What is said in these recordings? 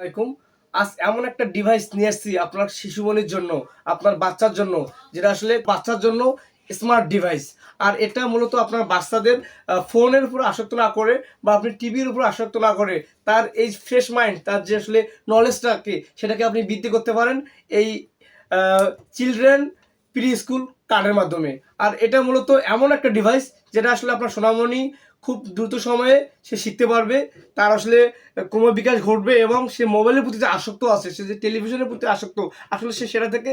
আলাইকুম। আজ এমন একটা ডিভাইস নিয়ে এসেছি আপনার শিশুমণির জন্য, আপনার বাচ্চার জন্য, যেটা আসলে বাচ্চার জন্য স্মার্ট ডিভাইস আর এটা মূলত আপনার বাচ্চাদের ফোনের উপর আসক্ত না করে বা আপনি টিভির উপর আসক্ত না করে তার এই ফ্রেশ মাইন্ড তার যে আসলে নলেজটাকে সেটাকে আপনি বৃদ্ধি করতে পারেন। এই চিলড্রেন প্রি স্কুল কার্ডের মাধ্যমে। আর এটা মূলত এমন একটা ডিভাইস যেটা আসলে আপনার সোনামণি খুব দ্রুত সময়ে সে শিখতে পারবে। তার আসলে ক্রম বিকাশ ঘটবে এবং সে মোবাইলের প্রতি যে আসক্ত আছে, সে যে টেলিভিশনের প্রতি আসক্ত, আসলে সে সেটা থেকে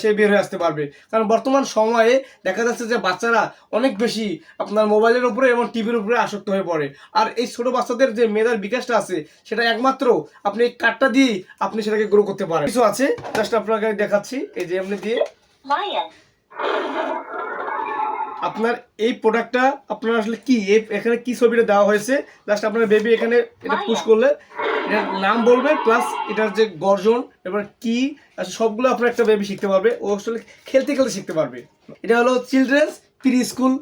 সে বের হয়ে আসতে পারবে। কারণ বর্তমান সময়ে দেখা যাচ্ছে যে বাচ্চারা অনেক বেশি আপনার মোবাইলের উপরে এবং টিভির উপরে আসক্ত হয়ে পড়ে। আর এই ছোট বাচ্চাদের যে মেধার বিকাশটা আছে, সেটা একমাত্র আপনি এই কার্ডটা দিয়েই আপনি সেটাকে গ্রো করতে পারেন। কিছু আছে জাস্ট আপনাকে দেখাচ্ছি, এই যে এমনি দিয়ে। আপনার এই প্রোডাক্টটা আপনার আসলে কি? এখানে কি ছবিটা দেওয়া হয়েছে? জাস্ট আপনার বেবি এখানে এটা পুশ করলে এটার নাম বলবে প্লাস এটার যে গর্জন এবার কি সবগুলো আপনার একটা বেবি শিখতে পারবে। ও আসলে খেলতে খেলতে শিখতে পারবে। এটা হলো চিলড্রেন্স প্রি স্কুল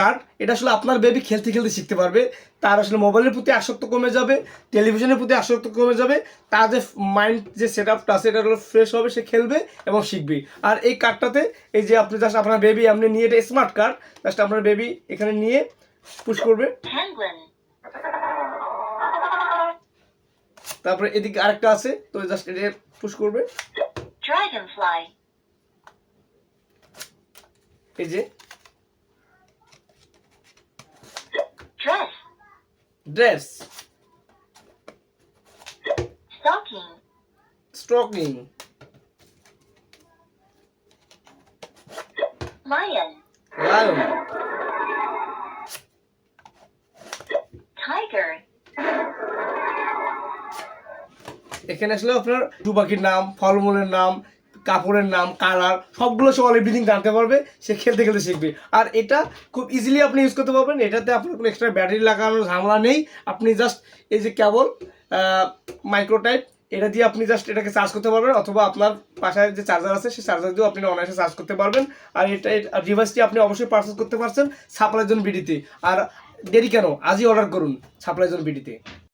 কার্ড এটা আসলে আপনার বেবি খেলতে খেলতে শিখতে পারবে। তার আসলে মোবাইলের প্রতি আসক্ত কমে যাবে টেলিভিশনের প্রতি আসক্ত কমে যাবে তার যে মাইন্ড যে সেট আপটা আছে এটা হলো ফ্রেশ হবে সে খেলবে এবং শিখবে। আর এই কার্ডটাতে এই যে আপনি জাস্ট আপনার বেবি আপনি নিয়ে এটা স্মার্ট কার্ড জাস্ট আপনার বেবি এখানে নিয়ে পুশ করবে। তারপরে এদিকে আরেকটা আছে তো জাস্ট এটা পুশ করবে। এই যে dress stocking, stocking lion, lion tiger, এখানে আসলে আপনার দু পাখির নাম ফলমূলের নাম কাপড়ের নাম কালার সবগুলো সে অল এভরিথিং জানতে পারবে, সে খেলতে খেলতে শিখবে। আর এটা খুব ইজিলি আপনি ইউজ করতে পারবেন, এটাতে আপনার কোনো এক্সট্রা ব্যাটারি লাগানোর ঝামেলা নেই। আপনি জাস্ট এই যে কেবল মাইক্রোটাইপ এটা দিয়ে আপনি জাস্ট এটাকে চার্জ করতে পারবেন, অথবা আপনার পাশায় যে চার্জার আছে, সেই চার্জার দিয়েও আপনি অনায়াসে চার্জ করতে পারবেন। আর এটা ডিভাইসটি আপনি অবশ্যই পারচেস করতে পারছেন সাপ্লাই জোন বিডিতে আর দেরি কেন? আজই অর্ডার করুন সাপ্লাই জোন বিডিতে